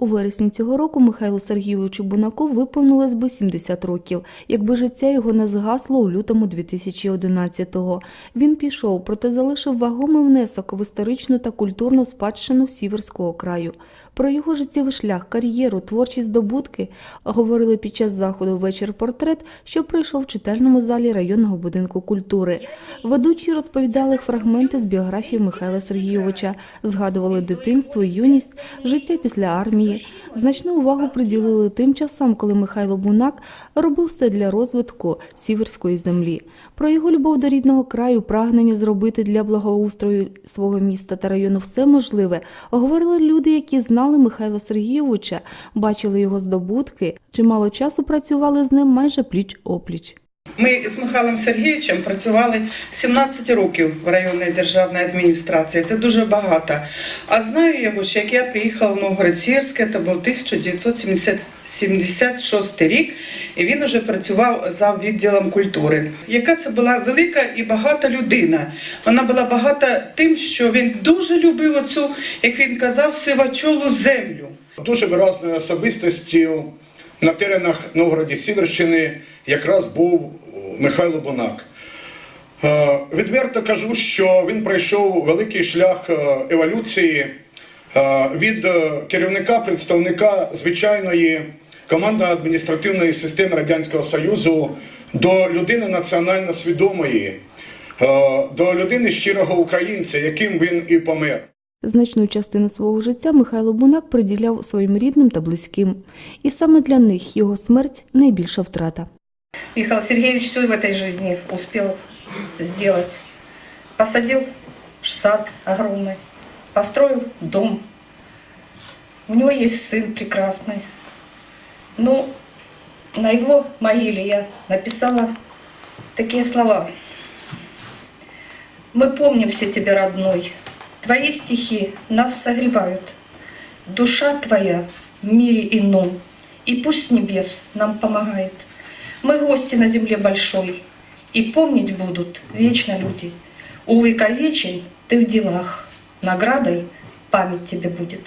У вересні цього року Михайлу Сергійовичу Бунаку виповнилось би 70 років, якби життя його не згасло у лютому 2011-го. Він пішов, проте залишив вагомий внесок в історичну та культурну спадщину Сіверського краю. Про його життєвий шлях, кар'єру, творчі здобутки говорили під час заходу вечір портрет, що пройшов в читальному залі районного будинку культури. Ведучі розповідали фрагменти з біографії Михайла Сергійовича, згадували дитинство, юність, життя після армії. Значну увагу приділили тим часам, коли Михайло Бунак робив все для розвитку сіверської землі. Про його любов до рідного краю, прагнення зробити для благоустрою свого міста та району все можливе, говорили люди, які знали Михайла Сергійовича, бачили його здобутки, чимало часу працювали з ним майже пліч опліч. Ми з Михайлом Сергійовичем працювали 17 років в районній державній адміністрації. Це дуже багато. А знаю його, ще як я приїхала в Новгород-Сіверське, це був 1976 рік, і він вже працював за відділом культури. Яка це була велика і багата людина. Вона була багата тим, що він дуже любив оцю, як він казав, сивачолу землю. Дуже виразною особистостю на теренах Новгороді Сіверщини якраз був Михайло Бунак. Е, Відверто кажу, що він пройшов великий шлях е, еволюції е, від керівника, представника звичайної командно-адміністративної системи Радянського Союзу до людини національно свідомої, до людини щирого українця, яким він і помер. Значну частину свого життя Михайло Бунак приділяв своїм рідним та близьким, і саме для них його смерть найбільша втрата. Михаил Сергеевич все в этой жизни успел сделать. Посадил сад огромный, построил дом. У него есть сын прекрасный. Ну, на его могиле я написала такие слова. Мы помним все тебя, родной. Твои стихи нас согревают. Душа твоя в мире ином, и пусть небес нам помогает. Мы гости на земле большой, и помнить будут вечно люди. Увековечен ты в делах, наградой память тебе будет.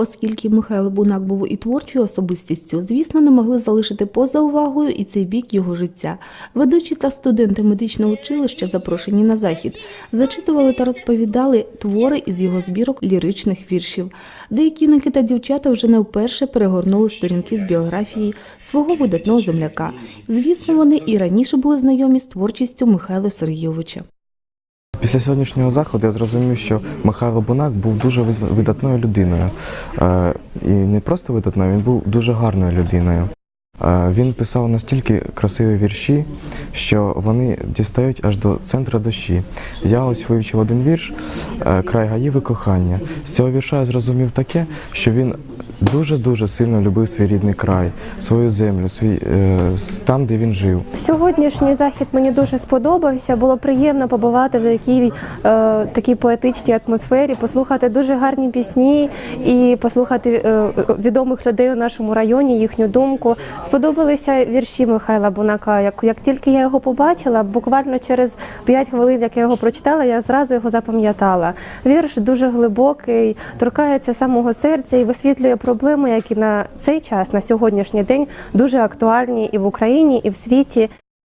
Оскільки Михайло Бунак був і творчою особистістю, звісно, не могли залишити поза увагою і цей бік його життя. Ведучі та студенти медичного училища, запрошені на захід, зачитували та розповідали твори із його збірок ліричних віршів. Деякі юнаки та дівчата вже не вперше перегорнули сторінки з біографії свого видатного земляка. Звісно, вони і раніше були знайомі з творчістю Михайла Сергійовича. Після сьогоднішнього заходу я зрозумів, що Михайло Бунак був дуже видатною людиною. Е, І не просто видатною, він був дуже гарною людиною. Е, Він писав настільки красиві вірші, що вони дістають аж до центра душі. Я ось вивчив один вірш е, Край гаїв і кохання. З цього вірша я зрозумів таке, що він дуже-дуже сильно любив свій рідний край, свою землю, свій, е, там, де він жив. Сьогоднішній захід мені дуже сподобався. Було приємно побувати в такій, е, такій поетичній атмосфері, послухати дуже гарні пісні і послухати е, відомих людей у нашому районі, їхню думку. Сподобалися вірші Михайла Бунака. Як, як тільки я його побачила, буквально через 5 хвилин, як я його прочитала, я зразу його запам'ятала. Вірш дуже глибокий, торкається самого серця і висвітлює проблеми, які на цей час, на сьогоднішній день, дуже актуальні і в Україні, і в світі.